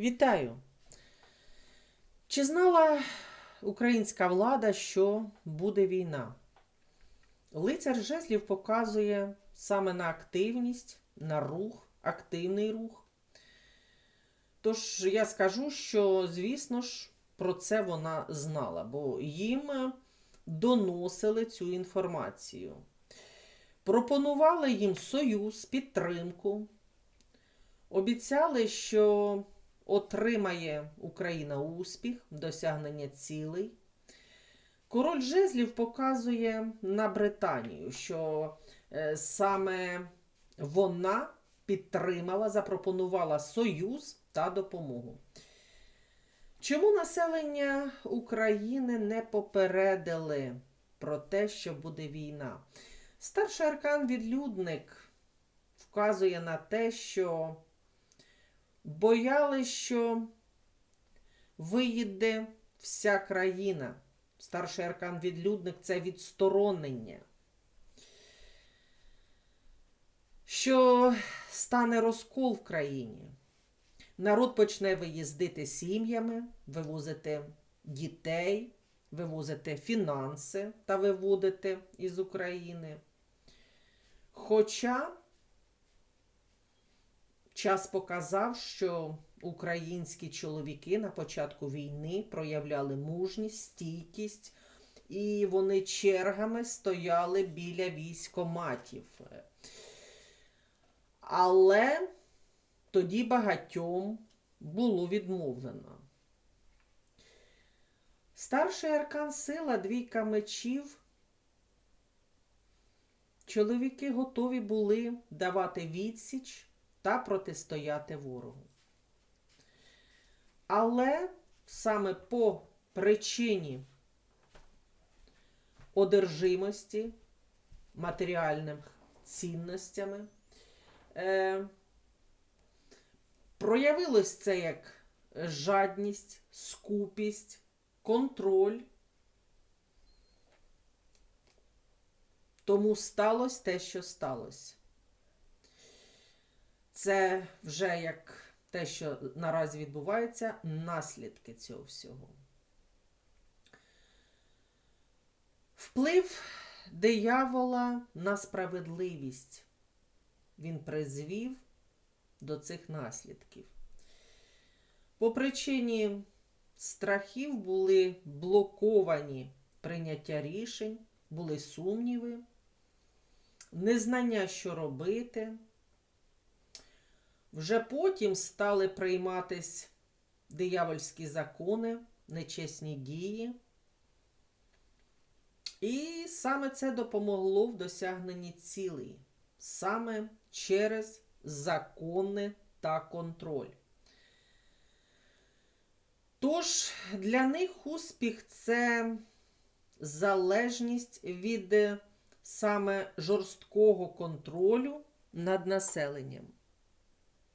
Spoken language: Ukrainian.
Вітаю! Чи знала українська влада, що буде війна? Лицар жезлів показує саме на активність, на рух, активний рух. Тож я скажу, що, звісно ж, про це вона знала, бо їм доносили цю інформацію. Пропонували їм союз, підтримку. Обіцяли, що отримає Україна успіх, досягнення цілей. Король жезлів показує на Британію, що е, саме вона підтримала, запропонувала союз та допомогу. Чому населення України не попередили про те, що буде війна? Старший аркан відлюдник вказує на те, що боялись, що виїде вся країна. Старший аркан відлюдник це відсторонення. Що стане розкол в країні. Народ почне виїздити сім'ями, вивозити дітей, вивозити фінанси та виводити із України. Хоча час показав, що українські чоловіки на початку війни проявляли мужність, стійкість, і вони чергами стояли біля військоматів. Але тоді багатьом було відмовлено. Старший аркан сила, двійка мечів. Чоловіки готові були давати відсіч та протистояти ворогу. Але саме по причині одержимості матеріальними цінностями е, проявилось це як жадність, скупість, контроль. Тому сталося те, що сталося. Це вже як те, що наразі відбувається, наслідки цього всього. Вплив диявола на справедливість. Він призвів до цих наслідків. По причині страхів були блоковані прийняття рішень, були сумніви, незнання, що робити. Вже потім стали прийматись диявольські закони, нечесні дії. І саме це допомогло в досягненні цілей, саме через закони та контроль. Тож для них успіх це залежність від саме жорсткого контролю над населенням.